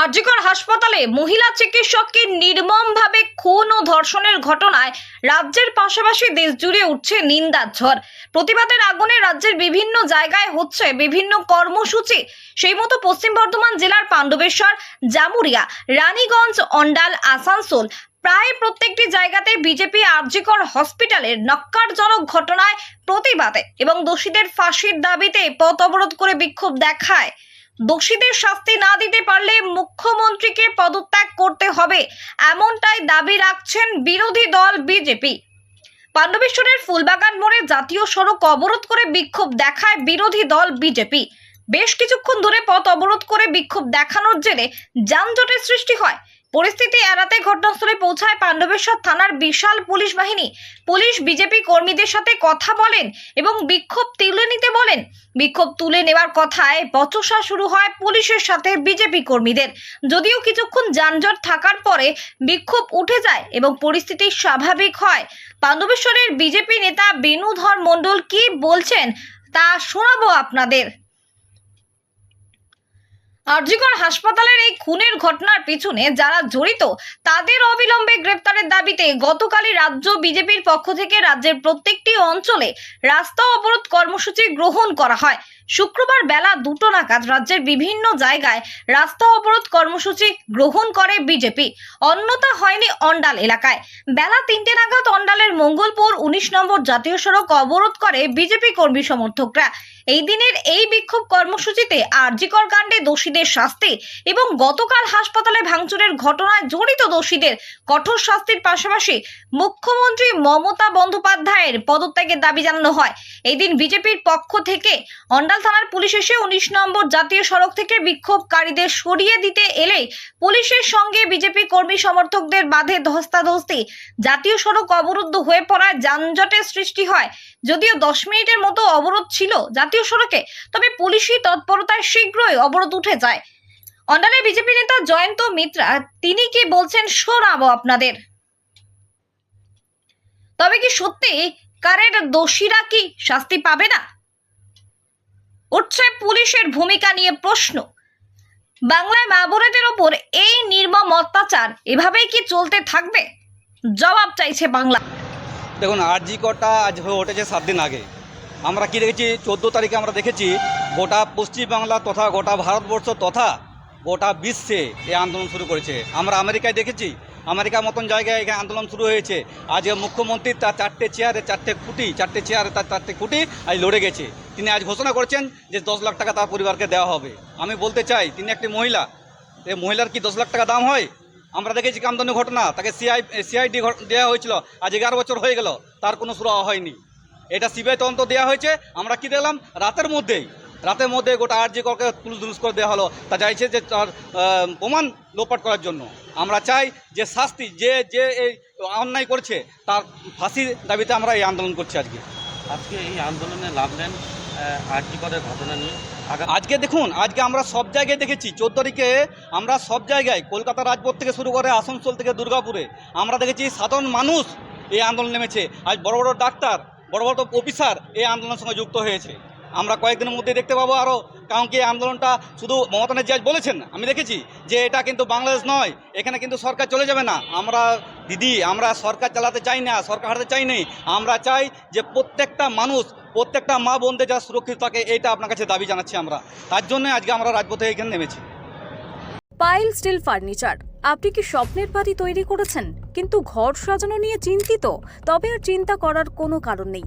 আরজিকর হাসপাতালে মহিলা চিকিৎসককে নির্মমভাবে খুন ও ধর্ষণের ঘটনায় রাজ্যের পাশাপাশি দেশ জুড়ে উঠছে নিন্দার ঝড়। প্রতিবাদের আগুনে রাজ্যের বিভিন্ন জায়গায় হচ্ছে বিভিন্ন কর্মসূচি। সেই মতো পশ্চিম বর্ধমান জেলার পাণ্ডবেশ্বর, জামুরিয়া, রানীগঞ্জ, অন্ডাল, আসানসোল প্রায় প্রত্যেকটি জায়গাতে বিজেপি আরজিকর হসপিটালের নক্কারজনক ঘটনায় প্রতিবাদে এবং দোষীদের ফাঁসির দাবিতে পথ অবরোধ করে বিক্ষোভ দেখায়। দোষীদের শাস্তি না দিতে পারলে মুখ্যমন্ত্রীকে পদত্যাগ করতে হবে। এমনটাই দাবি রাখছেন বিরোধী দল বিজেপি। পাণ্ডবেশ্বরের ফুলবাগান মোড়ে জাতীয় সড়ক অবরোধ করে বিক্ষোভ দেখায় বিরোধী দল বিজেপি। বেশ কিছুক্ষণ ধরে পথ অবরোধ করে বিক্ষোভ দেখানোর জেরে যানজটের সৃষ্টি হয়। পরিস্থিতি এড়াতে ঘটনাস্থলে পৌঁছায় পাণ্ডবেশ্বর থানার বিশাল পুলিশ বাহিনী। পুলিশ বিজেপি কর্মীদের সাথে কথা বলেন এবং বিক্ষোভ তুলে নিতে বলেন। বিক্ষোভ তুলে নেওয়ার কথায় বচসা শুরু হয় পুলিশের সাথে বিজেপি কর্মীদের। যদিও কিছুক্ষণ যানজট থাকার পরে বিক্ষোভ উঠে যায় এবং পরিস্থিতি স্বাভাবিক হয়। পাণ্ডবেশ্বরের বিজেপি নেতা বেনুধর মণ্ডল কি বলছেন তা শোনাবো আপনাদের। আরজিকর হাসপাতালের এই খুনের ঘটনার পিছনে যারা জড়িত, তাদের অবিলম্বে গ্রেপ্তারের দাবিতে গতকালই রাজ্য বিজেপির পক্ষ থেকে রাজ্যের প্রত্যেকটি অঞ্চলে রাস্তা অবরোধ কর্মসূচি গ্রহণ করা হয়। শুক্রবার বেলা দুটো নাগাদ রাজ্যের বিভিন্ন জায়গায় রাস্তা অবরোধ কর্মসূচি গ্রহণ করে বিজেপি। অন্যতা হয়নি অন্ডাল এলাকায়। বেলা তিনটে নাগাদ অন্ডালের মঙ্গলপুর উনিশ নম্বর জাতীয় সড়ক অবরোধ করে বিজেপি কর্মী সমর্থকরা। এই দিনের এই বিক্ষোভ কর্মসূচিতে আরজিকর কাণ্ডে দোষীদের শাস্তি এবং গতকাল হাসপাতালে ভাঙচুরের ঘটনায় জড়িত দোষীদের কঠোর শাস্তির পাশাপাশি মুখ্যমন্ত্রী মমতা বন্দ্যোপাধ্যায়ের পদত্যাগের দাবি জানানো হয়। এই দিন বিজেপির পক্ষ থেকে অন্ডাল থানার পুলিশ এসে উনিশ নম্বর জাতীয় সড়ক থেকে বিক্ষোভকারীদের সরিয়ে দিতে এলে পুলিশের সঙ্গে বিজেপি কর্মী সমর্থকদের বাধে ধস্তাধস্তি। জাতীয় সড়ক অবরুদ্ধ হয়ে পড়ায় যানজটের সৃষ্টি হয়। যদিও দশ মিনিটের মতো অবরোধ ছিল জাতীয় সড়কে, তবে পুলিশি তৎপরতায় শীঘ্রই অবরোধ উঠে যায়। অন্ডালে বিজেপি নেতা জয়ন্ত মিত্রা, তিনি কি বলছেন শোনাবো আপনাদের? তবে কি সত্যি কারের দোষীরা কি শাস্তি পাবে না? উঠছে পুলিশের ভূমিকা নিয়ে প্রশ্ন। বাংলায় মা বোনেদের ওপর এই নির্মম অত্যাচার এভাবেই কি চলতে থাকবে? জবাব চাইছে বাংলা। দেখুন আরজি কটা আজ হয়ে উঠেছে সাত দিন আগে। আমরা কি দেখেছি? চোদ্দ তারিখে আমরা দেখেছি, গোটা পশ্চিমবাংলা তথা গোটা ভারতবর্ষ তথা গোটা বিশ্বে এই আন্দোলন শুরু করেছে। আমরা আমেরিকায় দেখেছি, আমেরিকার মতন জায়গায় এখানে আন্দোলন শুরু হয়েছে। আজ মুখ্যমন্ত্রী তার চারটে চেয়ারে চারটে খুঁটি, চারটে চেয়ারে তার চারটে খুঁটি আজ লড়ে গেছে। তিনি আজ ঘোষণা করেছেন যে দশ লাখ টাকা তার পরিবারকে দেওয়া হবে। আমি বলতে চাই, তিনি একটি মহিলা এই মহিলার কি দশ লাখ টাকা দাম হয়? আমরা দেখেছি কামদনি ঘটনা, তাকে সিআই সিআইডি দেওয়া হয়েছিল। আজ এগারো বছর হয়ে গেল, তার কোনো সুরা হয়নি। এটা সিবিআই তদন্ত দেওয়া হয়েছে। আমরা কি দেখলাম? রাতের মধ্যেই, রাতের মধ্যে গোটা আর যে করকে পুলিশ দুরুস করে দেওয়া হলো। তা চাইছে যে তার প্রমাণ লোপাট করার জন্য। আমরা চাই যে শাস্তি, যে যে এই অন্যায় করছে, তার ফাঁসির দাবিতে আমরা এই আন্দোলন করছি আজকে। আজকে এই আন্দোলনে লাভলেন আর্টিকলের ঘটনা নিয়ে? আজকে দেখুন, আজকে আমরা সব জায়গায় দেখেছি, চোদ্দ তারিখে আমরা সব জায়গায়, কলকাতা রাজপথ থেকে শুরু করে আসানসোল থেকে দুর্গাপুরে, আমরা দেখেছি সাধারণ মানুষ এই আন্দোলন নেমেছে। আজ বড় বড় ডাক্তার, বড় বড় অফিসার এই আন্দোলনের সঙ্গে যুক্ত হয়েছে। আমরা কয়েকদিনের মধ্যে দেখতে পাবো আরও কারণ কি আন্দোলনটা শুধু মমতা ব্যানার্জি বলেছেন আমি দেখেছি যে এটা কিন্তু বাংলাদেশ নয়, এখানে কিন্তু সরকার চলে যাবে না। আমরা দিদি, আমরা সরকার চালাতে চাই না, সরকার হারাতে চাই নেই। আমরা চাই যে প্রত্যেকটা মানুষ, প্রত্যেকটা মা বোনদের যা সুরক্ষিত থাকে এটা আপনার কাছে দাবি জানাচ্ছি আমরা। তার জন্য আজকে আমরা রাজপথে এখানে নেমেছি। পাইল স্টিল ফার্নিচার, আপনি কি স্বপ্নের বাড়ি তৈরি করেছেন? কিন্তু ঘর সাজানো নিয়ে চিন্তিত, তবে আর চিন্তা করার কোনো কারণ নেই।